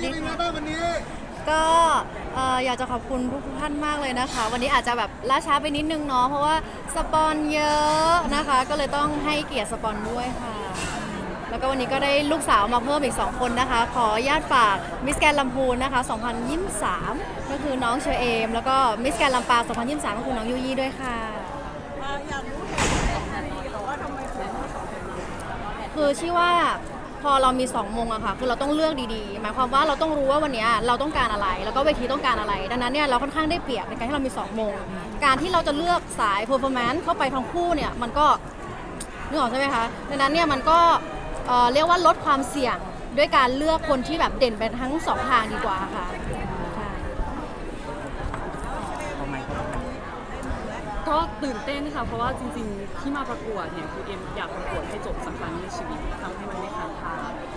ดีเป็นไงค่ะบ้างวันนี้ก็เอ่ออยากจะขอบคุณทุกท่านมากเลยนะคะ วันนี้อาจจะแบบล่าช้าไปนิดนึงเนาะเพราะว่าสปอนเยอะนะคะ ก็เลยต้องให้เกียรติสปอนด้วยค่ะ แล้วก็วันนี้ก็ได้ลูกสาวมาเพิ่มอีก 2 คนนะคะ ขออนุญาตฝากมิสแกนลำพูนนะคะ 2023 ก็คือน้องเชอเอม แล้วก็มิสแกนลำปาง 2023 ก็คือน้องยูยี่ด้วยค่ะ อยากรู้เหตุผลของคดีหรือว่าทำไมถึงคือชื่อว่า พอเรามี2มงอะค่ะ คือเราต้องเลือกดีๆ หมายความว่าเราต้องรู้ว่าวันนี้เราต้องการอะไร แล้วก็เวทีต้องการอะไร ดังนั้นเนี่ยเราค่อนข้างได้เปรียบในการที่เรามี2มง การที่เราจะเลือกสาย performance เข้าไปทั้งคู่เนี่ยมันก็นึกออกใช่ไหมคะ ดังนั้นเนี่ยมันก็เอ่อเรียกว่าลดความเสี่ยงด้วยการเลือกคนที่แบบเด่นไปทั้งสองทางดีกว่าค่ะใช่ ก็ตื่นเต้นค่ะ เพราะว่าจริงๆ ที่มาประกวดเนี่ยคือเอ็มอยากประกวดให้จบสักครั้งในชีวิตทำให้มันไม่ค้างคา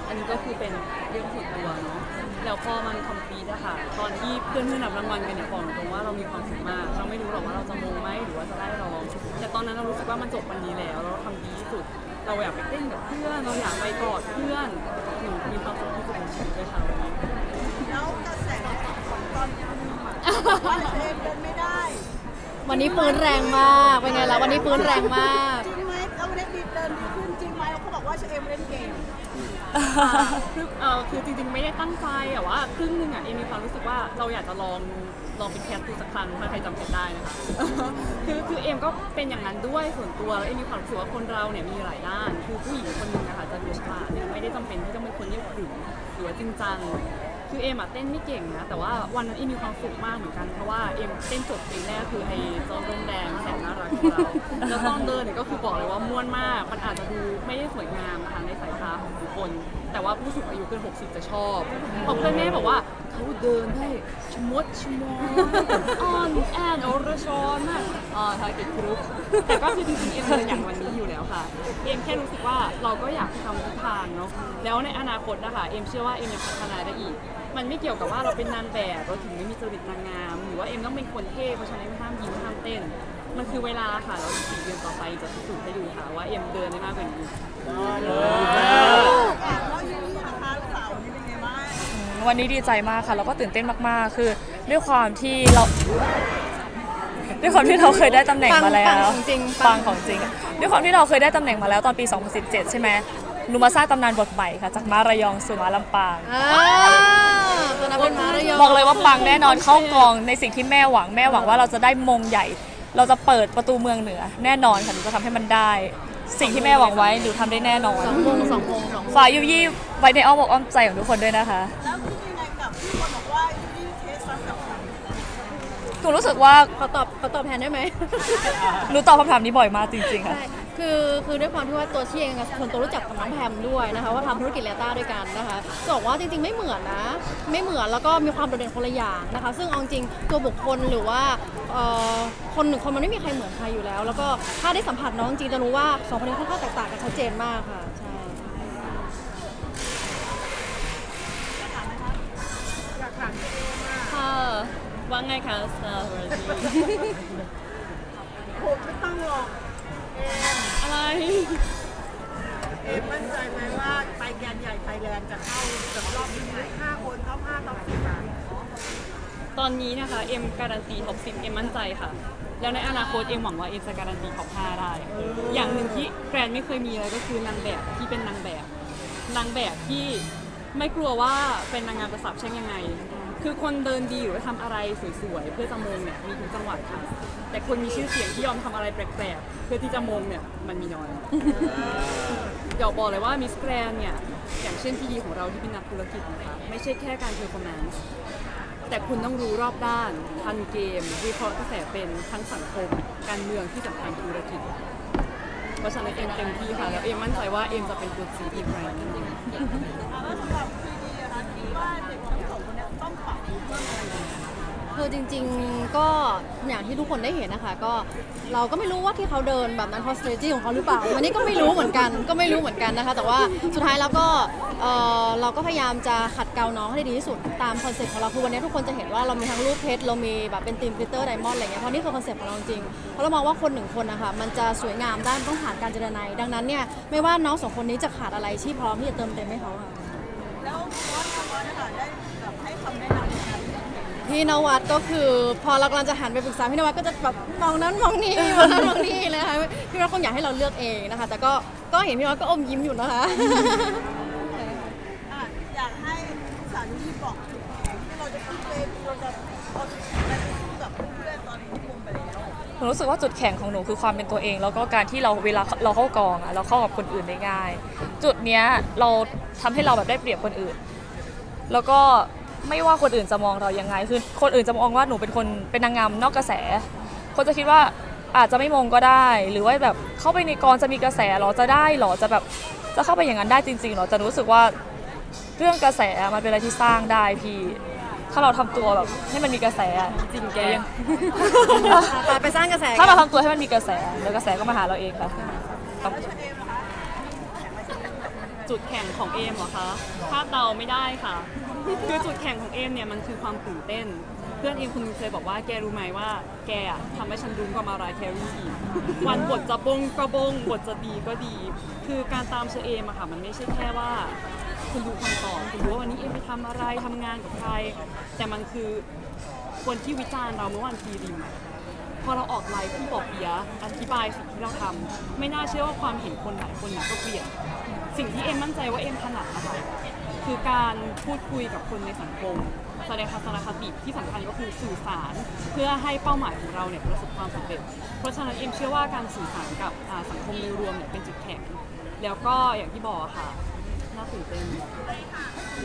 อันนี้ก็คือเป็นเรื่องส่วนตัวเนาะแล้วพอมันคอมพลีทอะค่ะ ตอนที่เพื่อนเพื่อนรับรางวัลกันเนี่ยบอกตรงว่าเรามีความสุขมาก เราไม่รู้หรอกว่าเราจะมงไหมหรือว่าจะได้รอง แต่ตอนนั้นเรารู้สึกว่ามันจบวันนี้แล้ว เราทำดีที่สุด เราอยากไปเต้นกับเพื่อน เราอยากไปกอดเพื่อนหนูมีความสุขที่สุดในชีวิตเลยค่ะวันนี้แล้วกระแสของตอนคุณอะว่าเองเดินไม่ได้ วันนี้ฟื้นแรงมาก เป็นไงล่ะวันนี้ฟื้นแรงมาก จริงไหมเอาเล่นดีเดินดีขึ้นจริงไหมเขาบอกว่าเชเอมเล่นเก่งคือเออคือจริงๆไม่ได้ตั้งใจแต่ว่าครึ่งหนึ่งอะเอมมีความรู้สึกว่าเราอยากจะลองลองเป็นแคสดูสักครั้งถ้าใครจำเป็นได้นะคะ คือคือเอมก็เป็นอย่างนั้นด้วยส่วนตัวแล้วเอมมีความรู้สึกว่าคนเราเนี่ยมีหลายด้าน คือผู้หญิงคนหนึงนะคะจะดูฉลาดเนี่ยไม่ได้จำเป็นที่ต้องเป็นคนที่ขรึมหรือว่าจริงจัง คือเอมอะเต้นไม่เก่งนะ แต่ว่าวันนั้นเอมมีความสุขมากเหมือนกัน เพราะว่าเอมเต้นจบเพลงแรกคือไอ้จอนร่มแดงแสนน่ารักของเรา แล้วตอนเดินเนี่ยก็คือบอกเลยว่าม่วนมาก มันอาจจะดูไม่ได้สวยงามทางในสายตาของทุกคน แต่ว่าผู้สูงอายุเกิน 60 จะชอบเพราะเพื่อนแม่บอกว่า เขาเดินได้ชมดชมอนอ่อนแอนโอรชอนมากอ่าทาร์เก็ตกรุ๊ปแต่ก็คือจริงๆเอมเดินอย่างวันนี้อยู่แล้วค่ะ เอมแค่รู้สึกว่าเราก็อยากทำทุกทางเนาะแล้วในอนาคตนะคะเอมเชื่อว่าเอมยังพัฒนาได้อีก มันไม่เกี่ยวกับว่าเราเป็นนางแบบเราถึงไม่มีจริตนางงาม หรือว่าเอมต้องเป็นคนเท่เพราะฉะนั้นห้ามยิ้มห้ามเต้น มันคือเวลาค่ะแล้วสี่เดือนต่อไปจะพิสูจน์ให้ดูค่ะว่าเอมเดินได้มากกว่านี้ วันนี้ดีใจมากค่ะ แล้วก็ตื่นเต้นมากๆ คือด้วยความที่เราด้วยความที่เราเคยได้ตำแหน่งปังมาแล้ปังวของจริงปัปังงของจริงอะด้วยความที่เราเคยได้ตำแหน่งมาแล้วตอนปี 2017 ใช่ไหมหนูมาสร้างตำนานบทใหม่ค่ะ จากม้าระยองสู่ม้าลำปางอ่าตัวนั้นเป็นม้าระยองบอกเลยว่าปังแน่นอนเข้ากองในสิ่งที่แม่หวังแม่หวังว่าเราจะได้มงใหญ่ เราจะเปิดประตูเมืองเหนือ แน่นอนค่ะหนูจะทำให้มันได้ สิ่งที่แม่หวังไว้หนูทำได้แน่นอนสองวงสองวงสองวงฝ่ายยุยี่ไว้ในอ้อมอกอ้อมใจของทุกคนด้วยนะคะ หนูรู้สึกว่าเขาตอบเขาตอบแทนได้ไหม หนูตอบคำถามนี้บ่อยมากจริงๆค่ะ ใช่คือคือด้วยความที่ว่าตัวชี่เองกับคนตัวรู้จักกับน้องแพมด้วยนะคะว่าทำธุรกิจเลต้าด้วยกันนะคะจะบอกว่าจริงๆไม่เหมือนนะ ไม่เหมือนแล้วก็มีความโดดเด่นคนละอย่างนะคะ ซึ่งเอาจริงตัวบุคคลหรือว่าเอ่อคนหนึ่งคนมันไม่มีใครเหมือนใครอยู่แล้ว แล้วก็ถ้าได้สัมผัสน้องจริงจะรู้ว่าสองคนนี้ค่อนข้างแตกต่างกันชัดเจนมากค่ะใช่ค่ะ ว่าไงคะสตาร์วอร์ผมไม่ต้องหรอกเอมอะไร เอมมั่นใจไหมว่าไปแกนใหญ่ไทยแลนด์จะเข้ากับรอบนี้ห้าคนท็อปห้าท็อปสิบอะตอนนี้นะคะ เอ็มการันตีท็อป10เอ็มมั่นใจค่ะ แล้วในอนาคตเอ็มหวังว่าเอ็มจะการันตีท็อป5ได้ อย่างหนึ่งที่แกรนไม่เคยมีเลยก็คือนางแบบที่เป็นนางแบบ นางแบบที่ไม่กลัวว่าเป็นนางงามจะสาบแช่งยังไง คือคนเดินดีหรือว่าทำอะไรสวยๆ เพื่อจะมงเนี่ยมีทุกจังหวัดค่ะ แต่คนมีชื่อเสียงที่ยอมทำอะไรแปลกๆ เพื่อที่จะมงเนี่ยมันมีน้อยเดี๋ยวบอกเลยว่ามิสแกรนเนี่ยอย่างเช่นพี่ดีของเราที่เป็นนักธุรกิจนะคะไม่ใช่แค่การเพอร์ฟอร์แมนซ์แต่คุณต้องรู้รอบด้าน ทันเกม วิเคราะห์กระแสเป็นทั้งสังคม การเมืองที่สำคัญธุรกิจเพราะฉะนั้นเอ็มเต็มที่ค่ะ แล้วเอ็มมั่นใจว่าเอ็มจะเป็นตัวจีอีกแบรนด์หนึงแล้วสำหรับพีดีนะคะคิดว่าเด็กทั้งสอง คือจริงๆก็อย่างที่ทุกคนได้เห็นนะคะ ก็เราก็ไม่รู้ว่าที่เขาเดินแบบนั้นเพราะ strategy ของเขาหรือเปล่าอันนี้ก็ไม่รู้เหมือนกันก็ไม่รู้เหมือนกันนะคะ แต่ว่าสุดท้ายแล้วก็เอ่อเราก็พยายามจะขัดเกลาน้องให้ได้ดีที่สุดตามคอนเซ็ปต์ของเราคือวันนี้ทุกคนจะเห็นว่าเรามีทั้งรูปเพชรเรามีแบบเป็นทีมกลิตเตอร์ไดมอนด์อะไรเงี้ยเพราะนี่คือคอนเซ็ปต์ของเราจริงเพราะเรามองว่าคนหนึ่งคนนะคะมันจะสวยงามได้มันต้องผ่านการเจรไนยดังนั้นเนี่ยไม่ว่าน้องสองคนนี้จะขาดอะไรที่พร้อมที่จะเติมเต็มให้เขาค่ะ แล้วบอสกับบอสนะคะได้ พี่นวัดก็คือ พอเรากำลังจะหันไปปรึกษาพี่นวัดก็จะแบบมองนั้นมองนี่มองนั้นมองนี่เลยค่ะพี่นวัดคงอยากให้เราเลือกเองนะคะ แต่ก็ก็เห็นพี่นวัดก็อมยิ้มอยู่นะคะอะอยากให้สารุที่บอกจุดแข็งที่เราจะขึ้นเวทีเราจะเอาจุดแข็งไปสู้กับเพื่อนๆตอนนี้ที่มุมไปแล้วหนูรู้สึกว่าจุดแข็งของหนูคือความเป็นตัวเอง แล้วก็การที่เราเวลาเราเข้ากองอะเราเข้ากับคนอื่นได้ง่าย จุดเนี้ยเราทำให้เราแบบได้เปรียบคนอื่น แล้วก็ ไม่ว่าคนอื่นจะมองเรายังไง คือคนอื่นจะมองว่าหนูเป็นคนเป็นนางงามนอกกระแส คนจะคิดว่าอาจจะไม่มงก็ได้ หรือว่าแบบเข้าไปในกองจะมีกระแสเหรอจะได้เหรอจะแบบจะเข้าไปอย่างนั้นได้จริงๆเหรอแต่หนูรู้สึกว่าเรื่องกระแสมันเป็นอะไรที่สร้างได้พี่ ถ้าเราทำตัวแบบให้มันมีกระแสอะจริงแกไปไปสร้างกระแส ถ้าเราทำตัวให้มันมีกระแสเดี๋ยวกระแสก็มาหาเราเองค่ะครับจุดแข่งของเอมเหรอคะคาดเดาไม่ได้ค่ะ คือจุดแข่งของเอมเนี่ยมันคือความตื่นเต้น เพื่อนเอมคนนึงเคยบอกว่าแกรู้ไหมว่า แกอะทำให้ฉันรุ้นกว่ามารายแครี่อีกวันบทจะบงก็บงบทจะดีก็ดี คือการตามเชอเอมอะค่ะมันไม่ใช่แค่ว่า คุณดูคำตอบคุณรู้ว่าวันนี้เอมไปทำอะไรทำงานกับใคร แต่มันคือคนที่วิจารณ์เราเมื่อวันทีริมอะพอเราออกไลฟ์พี่ปอเปียอธิบายสิ่งที่เราทำไม่น่าเชื่อว่าความเห็นคนหลายคนเนี่ยก็เปลี่ยน สิ่งที่เอ็มมั่นใจว่าเอ็มถนัดนะคะ คือการพูดคุยกับคนในสังคมแสดงทัศนคติที่สำคัญก็คือสื่อสารเพื่อให้เป้าหมายของเราเนี่ยประสบความสำเร็จ เพราะฉะนั้นเอ็มเชื่อว่าการสื่อสารกับสังคมโดยรวมเนี่ยเป็นจุดแข็งแล้วก็อย่างที่บอกค่ะน่าตื่นเต้น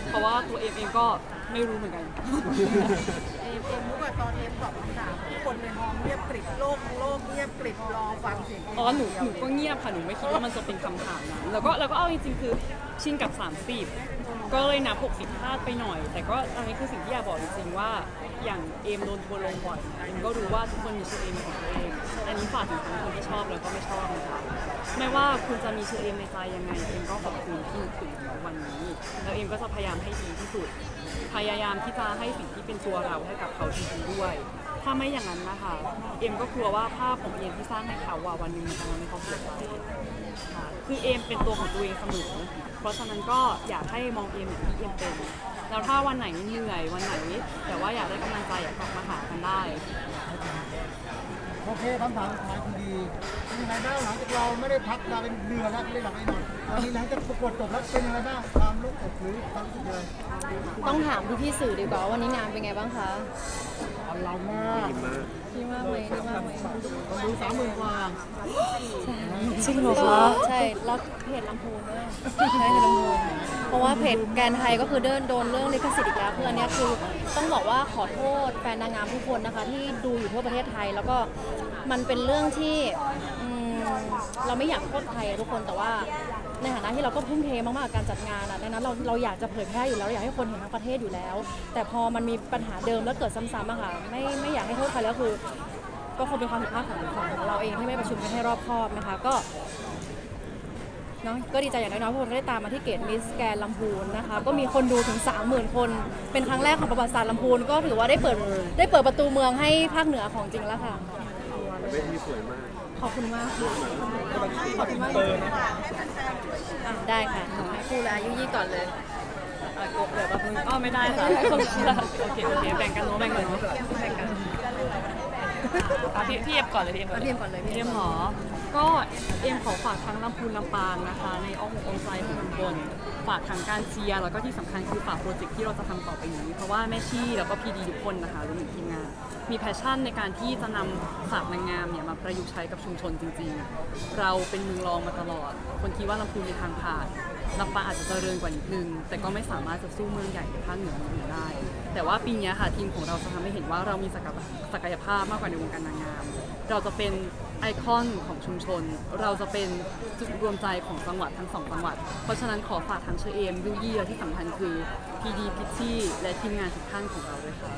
เพราะว่าตัวเอ็มเองก็ไม่รู้เหมือนกันเอ็มเอ็มรู้ว่าตอนเอ็มตอบคำถาม คนในห้องเงียบกริบโลกโลกเงียบกริบรอฟังเสียงเอ็มอ๋อหนูหนูก็เงียบค่ะหนูไม่คิดว่ามันจะเป็นคำถามนั้นแล้วก็แล้วก็เอาจริงๆคือชินกับ 30 ก็เลยนับ60พลาดไปหน่อย แต่ก็อันนี้คือสิ่งที่อยากบอกจริงๆว่าอย่างเอมโดนทัวร์ลงบ่อยเอมก็รู้ว่าทุกคนมีเชอเอมของตัวเองอันนี้ฝากถึงทั้งคนที่ชอบแล้วก็ไม่ชอบนะคะไม่ว่าคุณจะมีเชอเอมในใจยังไงเอมก็ขอบคุณที่ถึงวันนี้แล้วเอมก็จะพยายามให้ดีที่สุด พยายามที่จะให้สิ่งที่เป็นตัวเราให้กับเขาจริงๆด้วย ถ้าไม่อย่างนั้นนะคะ เอ็มก็กลัวว่าภาพของเอ็มที่สร้างให้เขาว่าวันหนึงมันจะทำให้เขาเสียใจค่ะคือเอ็มเป็นตัวของตัวเองเสมอ เพราะฉะนั้นก็อยากให้มองเอ็มอย่างที่เอ็มเป็น แล้วถ้าวันไหนเหนื่อยวันไหน แต่ว่าอยากได้กำลังใจอยากกลับมาหากันได้ โอเคคำถามสุดท้ายคุณดีเป็นยังไงบ้างหลังจากเราไม่ได้พักมาเป็นเดือนแล้วเล่นหลังไอ้หน่อยตอนนี้หลังจากประกวดจบแล้วเป็นยังไงบ้างความรู้สึกหรือความรู้สึกยังไงต้องถามพี่พี่ๆสื่อดีกว่าว่าวันนี้งานเป็นไงบ้างคะ เอาเรามากดีมากไหมดีมากไหมดูสามหมื่นกว่าจริงเหรอคะใช่แล้วเพจลำพูนด้วยใช่เพจลำพูนเพราะว่าเพจแกนไทยก็คือเดินโดนเรื่องลิขสิทธิ์อีกแล้วคืออันเนี้ยคือต้องบอกว่าขอโทษแฟนนางงามทุกคนนะคะ ที่ดูอยู่ทั่วประเทศไทย แล้วก็มันเป็นเรื่องที่เราไม่อยากโทษใครทุกคนแต่ว่า ในฐานะที่เราก็ทุ่มเทมากๆกับการจัดงานอะดังนั้นเราเราอยากจะเผยแพร่อยู่แล้วอยากให้คนเห็นทั้งประเทศอยู่แล้ว แต่พอมันมีปัญหาเดิมแล้วเกิดซ้ำๆอะค่ะไม่ไม่อยากให้โทษใครแล้วคือ ก็คงเป็นความผิดพลาดของของเราเองที่ไม่ประชุมกันให้รอบคอบนะคะก็เนาะก็ดีใจอย่างน้อยๆพวกเราได้ตามมาที่เกตมิสแกนลำพูนนะคะ ก็มีคนดูถึง 30,000 คน เป็นครั้งแรกของประวัติศาสตร์ลำพูน ก็ถือว่าได้เปิดได้เปิดประตูเมืองให้ภาคเหนือของจริงแล้วค่ะเวทีสวยมาก ขอบคุณมากค่ะขอบคุณมาก อะได้ค่ะให้พูดเลยอายุยี่ก่อนเลยอะกบเดี๋ยวแป๊บนึงอ้อไม่ได้ค่ะโอเคโอเคแบ่งกันเนาะแบ่งกันเนาะ อะพี่พี่เอฟก่อนเลยพี่เอฟก่อนพี่เอ็มก่อนเลยพี่เอ็มเหรอ ก็เอ็มขอฝากทั้งลำพูนลำปางนะคะ ในอ้อมอกอ้อมใจของทุกคน ฝากทั้งการเชียร์แล้วก็ที่สำคัญคือฝากโปรเจกต์ที่เราจะทำต่อไปนี้ เพราะว่าแม่ชี่แล้วก็พีดีทุกคนนะคะรวมถึงทีมงาน มีแพชชั่นในการที่จะนำศาสตร์นางงามเนี่ยมาประยุกต์ใช้กับชุมชนจริงๆ เราเป็นเมืองรองมาตลอด คนคิดว่าลำพูนมีทางผ่าน ลำปางอาจจะเจริญกว่านิดนึง แต่ก็ไม่สามารถจะสู้เมืองใหญ่ในภาคเหนือเมืองอื่นได้ แต่ว่าปีนี้ค่ะทีมของเราจะทำให้เห็นว่าเรามีศักยภาพมากกว่าในวงการนางงาม เราจะเป็น ไอคอนของชุมชน เราจะเป็นจุดรวมใจของจังหวัดทั้งสองจังหวัด เพราะฉะนั้นขอฝากทั้งเชอเอมยูยี่และที่สำคัญคือพีดีพิชชี่และทีมงานทุกท่านของเราด้วยค่ะ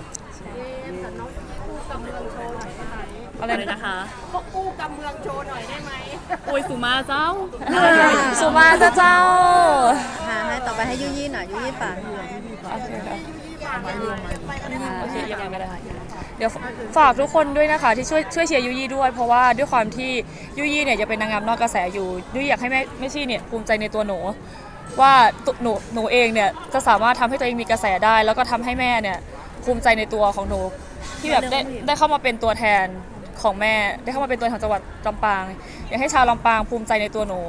อะไรนะคะพวกกู้กำเมืองโชว์หน่อยได้ไหมโอ้ยสุมาเจ้า สุมาจ้าเจ้าหาให้ต่อไปให้ยุยี่หน่อยยุยี่ปากโอเคค่ะไปรวมไปโอเคยังไงก็ได้ เดี๋ยวฝากทุกคนด้วยนะคะ ที่ช่วยช่วยเชียร์ยูยี่ด้วย เพราะว่าด้วยความที่ยูยี่เนี่ยจะเป็นนางงามนอกกระแสอยู่ยูยี่อยากให้แม่แม่ชี่เนี่ยภูมิใจในตัวหนู ว่าตุหนูหนูเองเนี่ยจะสามารถทำให้ตัวเองมีกระแสได้ แล้วก็ทำให้แม่เนี่ยภูมิใจในตัวของหนูที่แบบได้ได้เข้ามาเป็นตัวแทนของแม่ ได้เข้ามาเป็นตัวแทนของจังหวัดลำปาง อยากให้ชาวลำปางภูมิใจในตัวหนู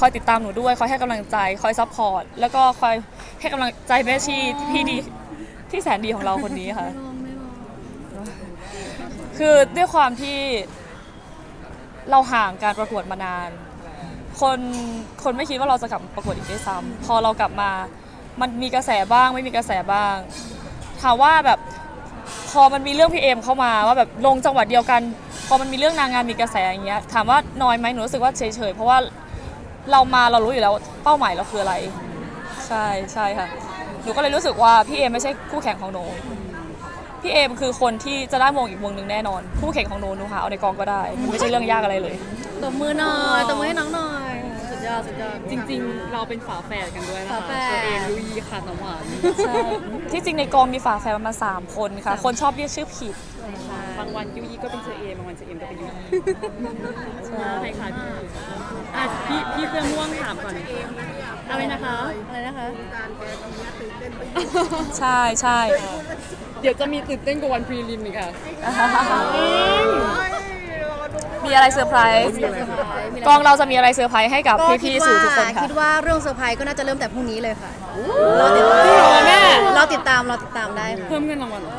คอยติดตามหนูด้วย คอยให้กำลังใจ คอยซัพพอร์ต แล้วก็คอยให้กำลังใจแม่ชีที่ดีที่แสนดีของเราคนนี้ค่ะ คือด้วยความที่เราห่างการประกวดมานาน คนคนไม่คิดว่าเราจะกลับมาประกวดอีกด้วยซ้ำพอเรากลับมา มันมีกระแสบ้างไม่มีกระแสบ้างถามว่าแบบพอมันมีเรื่องพี่เอมเข้ามาว่าแบบลงจังหวัดเดียวกัน พอมันมีเรื่องนางงามมีกระแสอย่างเงี้ยถามว่าน้อยไหมหนูรู้สึกว่าเฉยๆเพราะว่าเรามาเรารู้อยู่แล้วเป้าหมายเราคืออะไร ใช่ใช่ค่ะหนูก็เลยรู้สึกว่าพี่เอมไม่ใช่คู่แข่งของหนู พี่เอมคือคนที่จะได้มงอีกวงหนึ่งแน่นอน คู่แข่งของหนูหนูหาเอาในกองก็ได้มันไม่ใช่เรื่องยากอะไรเลย ตบมือหน่อยตบมือให้น้องหน่อย สุดยอด สุดยอด จริงๆ เราเป็นฝาแฝดกันด้วยนะคะฝาแฝด ตัวเองลุยค่ะน้องหวานใช่ที่จริงในกองมีฝาแฝดประมาณสามคนค่ะ คนชอบเรียกชื่อผิด บางวันยูยีก็เป็นเชอเอมบางวันเชอเอมก็เป็นยูยีใช่ค่ะพี่อะพี่พี่เสื้อม่วงถามก่อนอะไรนะคะ อะไรนะคะ ใช่ใช่ เดี๋ยวจะมีตื่นเต้นกว่าวันพรีลิมอีกค่ะ มีอะไรเซอร์ไพรส์กองเราจะมีอะไรเซอร์ไพรส์ให้กับก็พี่คิดๆว่าสื่อทุกคนค่ะ คิดว่าเรื่องเซอร์ไพรส์ก็น่าจะเริ่มแต่พรุ่งนี้เลยค่ะเราติดตามจริงเหรอแม่ เราติดตามเราติดตามได้ค่ะ เพิ่มเงินรางวัลเหรอ